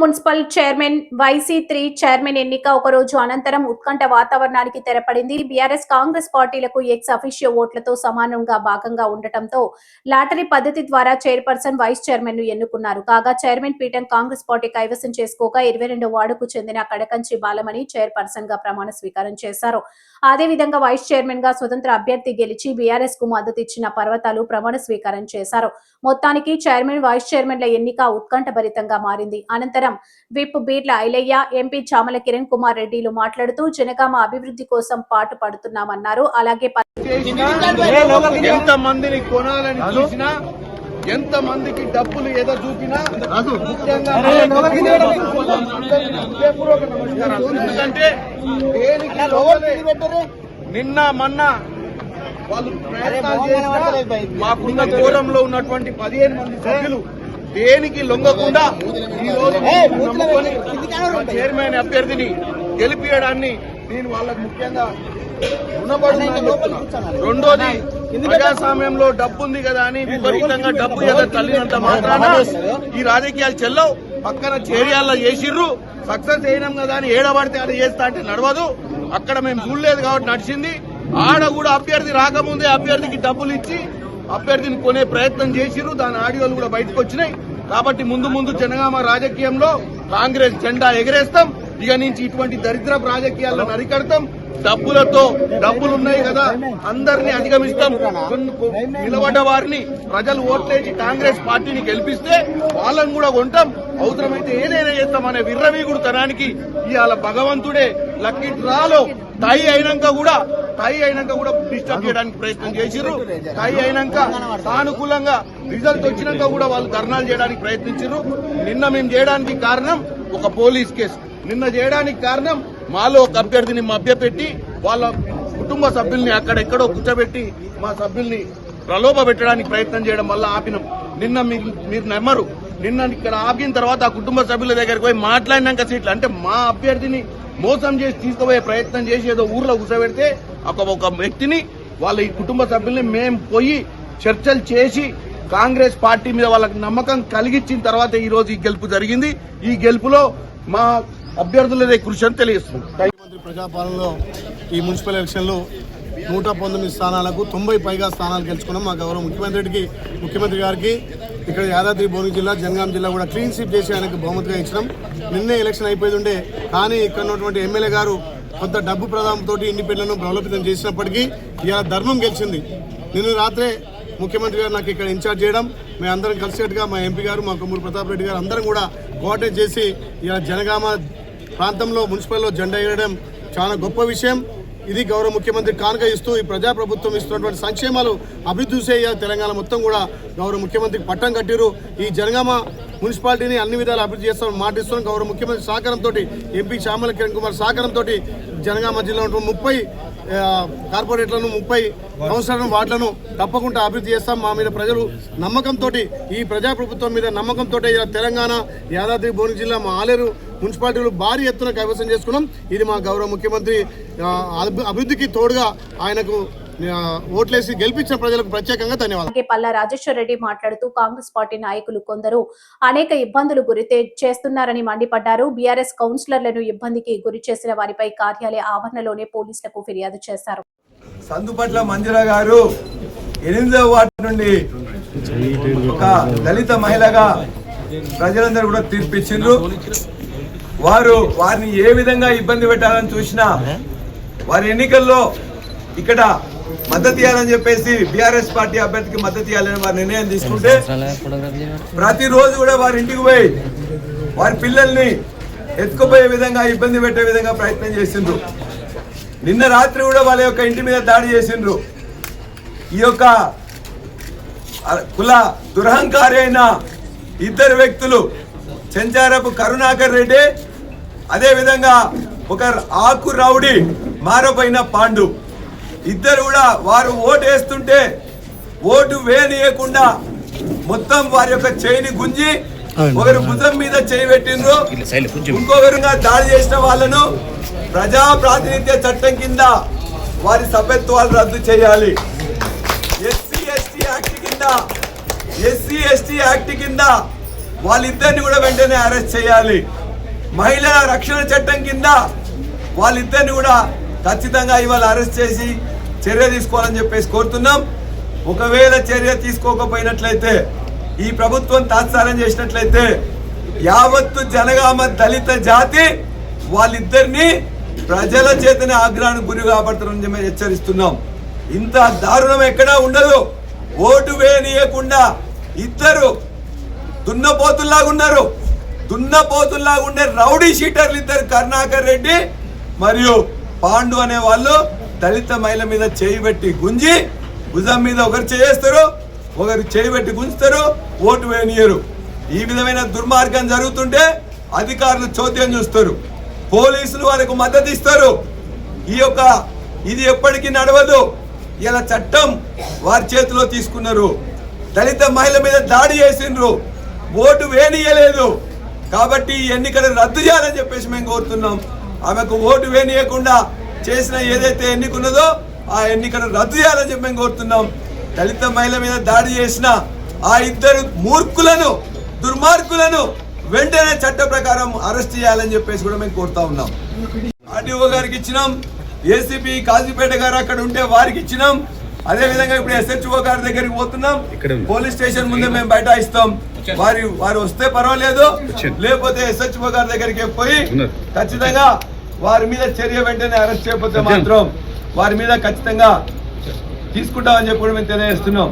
Municipal chairman వైసీ three chairman ఎన్నిక ఒక రోజు అనంతరం ఉత్కంఠ వాతావరణానికి తెరపడింది. బీఆర్ఎస్ కాంగ్రెస్ పార్టీలకు ఎక్స్ అఫీషియో ఓట్లతో సమానంగా భాగంగా ఉండటంతో లాటరీ పద్ధతి ద్వారా చైర్పర్సన్ వైస్ చైర్మన్ను ఎన్నుకున్నారు. కాగా చైర్మన్ పీఠం కాంగ్రెస్ పార్టీ కైవసం చేసుకోగా ఇరవై రెండు వార్డుకు చెందిన కడకంచి బాలమణి చైర్పర్సన్గా ప్రమాణ స్వీకారం చేశారు. అదేవిధంగా వైస్ చైర్మన్గా స్వతంత్ర అభ్యర్థి గెలిచి బీఆర్ఎస్కు మద్దతు ఇచ్చిన పర్వతాలు ప్రమాణ స్వీకారం చేశారు. మొత్తానికి చైర్మన్ వైస్ చైర్మన్ల ఎన్నిక ఉత్కంఠభరితంగా మారింది. అనంతరం విప్ బీర్ల ఐలయ్య ఎంపీ చామల కిరణ్ కుమార్ రెడ్డిలు మాట్లాడుతూ జనగామ అభివృద్ధి కోసం పాటు పడుతున్నామన్నారు. అలాగే ఎంత మందిని కొనాలని చూసినా ఎంత మందికి డబ్బులు ఏదో చూపినా ముఖ్యంగా. ఎందుకంటే నిన్న మొన్న వాళ్ళు ప్రయత్నాలు చేసినా మాకున్న కోరంలో ఉన్నటువంటి పదిహేను మంది సభ్యులు దేనికి లొంగకుండా చైర్మన్ అభ్యర్థిని గెలిపియడాన్ని నేను వాళ్ళకు ముఖ్యంగా. రెండోది ప్రజాస్వామ్యంలో డబ్బు ఉంది కదా అని విపరీతంగా డబ్బు ఏదో తల్లినంత మాత్రాన ఈ రాజకీయాలు చెల్లవు. పక్కన చేరియాల్లో చేసిర్రు. సక్సెస్ అయినాం కదా అని ఏడబడితే ఆడ చేస్తా అంటే నడవదు. అక్కడ మేము చూడలేదు కాబట్టి నడిచింది. ఆడ కూడా అభ్యర్థి రాకముందే అభ్యర్థికి డబ్బులు ఇచ్చి అభ్యర్థిని కొనే ప్రయత్నం చేసిర్రు. దాని ఆడియోలు కూడా బయటకు వచ్చినాయి. కాబట్టి ముందు ముందు జనగామ రాజకీయంలో కాంగ్రెస్ జెండా ఎగరేస్తాం. ఇక నుంచి ఇటువంటి దరిద్ర రాజకీయాలను అరికడతాం. డబ్బులతో డబ్బులున్నాయి కదా అందరినీ అధిగమిస్తాం. నిలబడ్డ వారిని ప్రజలు ఓట్లేసి కాంగ్రెస్ పార్టీని గెలిపిస్తే వాళ్ళని కూడా కొంటాం. అవసరమైతే ఏదైనా చేస్తాం అనే విర్రవీగుడు తనానికి ఇవాళ భగవంతుడే లక్కీ డ్రాలో టై అయినాక కూడా టై అయినాక కూడా డిస్టర్బ్ చేయడానికి ప్రయత్నం చేసిర్రు. టై అయినాక సానుకూలంగా రిజల్ట్ వచ్చినాక కూడా వాళ్ళు ధర్నాలు చేయడానికి ప్రయత్నించారు నిన్న మేము చేయడానికి కారణం ఒక పోలీస్ కేసు. నిన్న చేయడానికి కారణం మాలో ఒక అభ్యర్థిని మభ్యపెట్టి వాళ్ళ కుటుంబ సభ్యుల్ని అక్కడెక్కడో కూర్చోబెట్టి మా సభ్యుల్ని ప్రలోభ పెట్టడానికి ప్రయత్నం చేయడం వల్ల ఆపినాం. నిన్న మీరు నెమ్మరు నమ్మరు. నిన్న ఇక్కడ ఆపిన తర్వాత ఆ కుటుంబ సభ్యుల దగ్గరికి పోయి మాట్లాడినాక సీట్లు. అంటే మా అభ్యర్థిని మోసం చేసి తీసుకుపోయే ప్రయత్నం చేసి ఏదో ఊర్లో కూర్చోబెడితే ఒక ఒక వ్యక్తిని వాళ్ళ ఈ కుటుంబ సభ్యుల్ని మేము పోయి చర్చలు చేసి కాంగ్రెస్ పార్టీ మీద వాళ్ళకి నమ్మకం కలిగించిన తర్వాత ఈ రోజు ఈ గెలుపు జరిగింది. ఈ గెలుపులో మా అభ్యర్థులదే కృషి అని తెలియజేస్తుంది ప్రజాపాలనలో ఈ మున్సిపల్ ఎలక్షన్లో నూట పంతొమ్మిది స్థానాలకు తొంభై పైగా స్థానాలు గెలుచుకున్నాం. మా గౌరవ ముఖ్యమంత్రికి ముఖ్యమంత్రి గారికి ఇక్కడ యాదాద్రి భువనగిరి జిల్లా జనగాం జిల్లా కూడా క్లీన్ స్వీప్ చేసి ఆయనకు బహుమతిగా ఇచ్చినాం. నిన్నే ఎలక్షన్ అయిపోయి ఉండే కానీ ఇక్కడ ఉన్నటువంటి ఎమ్మెల్యే గారు కొంత డబ్బు ప్రధానంతో ఇండిపెండెంట్ బలోపేతం చేసినప్పటికీ ఇవాళ ధర్మం గెలిచింది. నిన్న రాత్రే ముఖ్యమంత్రి గారు నాకు ఇక్కడ ఇన్ఛార్జ్ చేయడం మేము అందరం కలిసేట్టుగా మా ఎంపీ గారు మా కొమ్మూరు ప్రతాప్ రెడ్డి గారు అందరం కూడా కోఆర్డినేట్ చేసి ఇలా జనగామ ప్రాంతంలో మున్సిపల్లో జెండా ఎగరడం చాలా గొప్ప విషయం. ఇది గౌరవ ముఖ్యమంత్రి కానుక ఇస్తూ ఈ ప్రజాప్రభుత్వం ఇస్తున్నటువంటి సంక్షేమాలు అభివృద్ధి చేయాలి తెలంగాణ మొత్తం కూడా గౌరవ ముఖ్యమంత్రికి పట్టం కట్టిరు ఈ జనగామ మున్సిపాలిటీని అన్ని విధాలు అభివృద్ధి చేస్తామని మాటిస్తున్నాం. గౌరవ ముఖ్యమంత్రి సహకారంతో ఎంపీ శ్యామల కిరణ్ కుమార్ సహకారంతో జనగామ జిల్లా ముప్పై కార్పొరేట్లను ముప్పై కౌన్సిలర్లను వార్డులను తప్పకుండా అభివృద్ధి చేస్తాం. మా మీద ప్రజలు నమ్మకంతో ఈ ప్రజాప్రభుత్వం మీద నమ్మకంతో ఇలా తెలంగాణ యాదాద్రి భువనగిరి జిల్లా మా ఆలేరు మున్సిపాలిటీలు భారీ ఎత్తున కైవసం చేసుకున్నాం. ఇది మా గౌరవ ముఖ్యమంత్రి అభి- అభివృద్ధికి తోడుగా ఆయనకు ఓట్లేసి గెలిపించిన ప్రజలకు ప్రత్యేకంగా ధన్యవాదాలు. పల్లా రాజేశ్వర రెడ్డి మాట్లాడుతూ కాంగ్రెస్ పార్టీ నాయకులు కొందరు అనేక ఇబ్బందులు గురి చేస్తున్నారని మండిపడ్డారు. బీఆర్ఎస్ కౌన్సిలర్లను ఇబ్బందికి గురి చేసిన వారిపై కార్యాలయ ఆవరణలోనే పోలీసులకు ఫిర్యాదు చేశారు. సందుపట్ల మంజుల గారు ఎనిమిదవ వార్డు నుండి ఒక దళిత మహిళగా ప్రజలందరూ కూడా తీర్పిచ్చిండ్రు. వారు వారిని ఏ విధంగా ఇబ్బంది పెట్టాలని చూసినా వారి ఎన్నికల్లో ఇక్కడ మద్దతు ఇవ్వాలని చెప్పేసి బీఆర్ఎస్ పార్టీ అభ్యర్థికి మద్దతు ఇవ్వాలని వారి నిర్ణయం తీసుకుంటే ప్రతిరోజు కూడా వారి ఇంటికి పోయి వారి పిల్లల్ని ఎత్తుకుపోయే విధంగా ఇబ్బంది పెట్టే విధంగా ప్రయత్నం చేసిండ్రు. నిన్న రాత్రి కూడా వాళ్ళ యొక్క ఇంటి మీద దాడి చేసిండ్రు. ఈ యొక్క కుల దురహంకారి అయిన ఇద్దరు వ్యక్తులు చెంచారపు కరుణాకర్ రెడ్డి అదే విధంగా ఒక ఆకు రౌడి మారపోయిన పాండు. ఇద్దరు కూడా వారు ఓటు వేస్తుంటే ఓటు వేనియకుండా మొత్తం వారి యొక్క చేయిని గుంజి ఒకరు భుజం మీద చేయి పెట్టిండ్రు. ఇంకొకరుగా దాడి చేసిన వాళ్ళను ప్రజా ప్రాతినిధ్య చట్టం కింద వారి సభ్యత్వాలు రద్దు చేయాలి. ఎస్సీ ఎస్టీ యాక్ట్ కింద ఎస్సీ ఎస్టీ యాక్ట్ కింద వాళ్ళిద్దరిని కూడా వెంటనే అరెస్ట్ చేయాలి. మహిళల రక్షణ చట్టం కింద వాళ్ళిద్దరిని కూడా ఖచ్చితంగా ఇవాళ అరెస్ట్ చేసి చర్య తీసుకోవాలని చెప్పేసి కోరుతున్నాం. ఒకవేళ చర్య తీసుకోకపోయినట్లయితే ఈ ప్రభుత్వం తాత్సారం చేసినట్లయితే యావత్తు జనగామ దళిత జాతి వాళ్ళిద్దరిని ప్రజల చేతనే ఆగ్రహానికి గురి కాబడుతున్నారని మేము హెచ్చరిస్తున్నాం. ఇంత దారుణం ఎక్కడా ఉండదు. ఓటు వేయనీయకుండా ఇద్దరు దున్నపోతుల్లాగున్నారు ఉన్నారు. ఉండే రౌడీ షీటర్లు ఇద్దరు కరుణాకర్ రెడ్డి మరియు పాండు అనే వాళ్ళు. దళిత మహిళ మీద చేయి పెట్టి గుంజి భుజం మీద ఒకరు చేస్తారు ఒకరు చేయి పెట్టి గుంజుతారు ఓటు వేయనియరు ఈ విధమైన దుర్మార్గం జరుగుతుంటే అధికారులు చోద్యం చూస్తారు పోలీసులు వాళ్ళకు మద్దతు ఇస్తారు. ఈ యొక్క ఇది ఎప్పటికీ నడవదు. ఇలా చట్టం వారి చేతిలో తీసుకున్నారు. దళిత మహిళ మీద దాడి చేసిండ్రు. ఓటు వేనియలేదు కాబట్టి ఎన్నికలు రద్దు చేయాలని చెప్పేసి మేము కోరుతున్నాం. ఆమెకు ఓటు వేనియకుండా చేసిన ఏదైతే ఎన్నికున్నదో ఆ ఎన్నికను రద్దు చేయాలని చెప్పి మేము కోరుతున్నాం. దళిత మహిళ మీద దాడి చేసిన ఆ ఇద్దరు మూర్ఖులను దుర్మార్గులను వెంటనే చట్ట ప్రకారం అరెస్ట్ చేయాలని చెప్పేసి కూడా మేము కోరుతా ఉన్నాం. ఆర్డీఓ గారికి ఇచ్చినాం ఏసీపీ కాజీపేట గారు అక్కడ ఉంటే వారికి ఇచ్చినాం. అదే విధంగా ఇప్పుడు ఎస్హెచ్ఓ గారి దగ్గరికి పోతున్నాం. పోలీస్ స్టేషన్ ముందే మేము బయట ఇస్తాం వారి వారు వస్తే పర్వాలేదు. లేకపోతే ఎస్హెచ్ఓ గారి దగ్గరికి పోయి ఖచ్చితంగా వారి మీద చర్య వెంటనే అరెస్ట్ చేయకపోతే మాత్రం వారి మీద ఖచ్చితంగా తీసుకుంటామని చెప్పి మేము తెలియజేస్తున్నాం.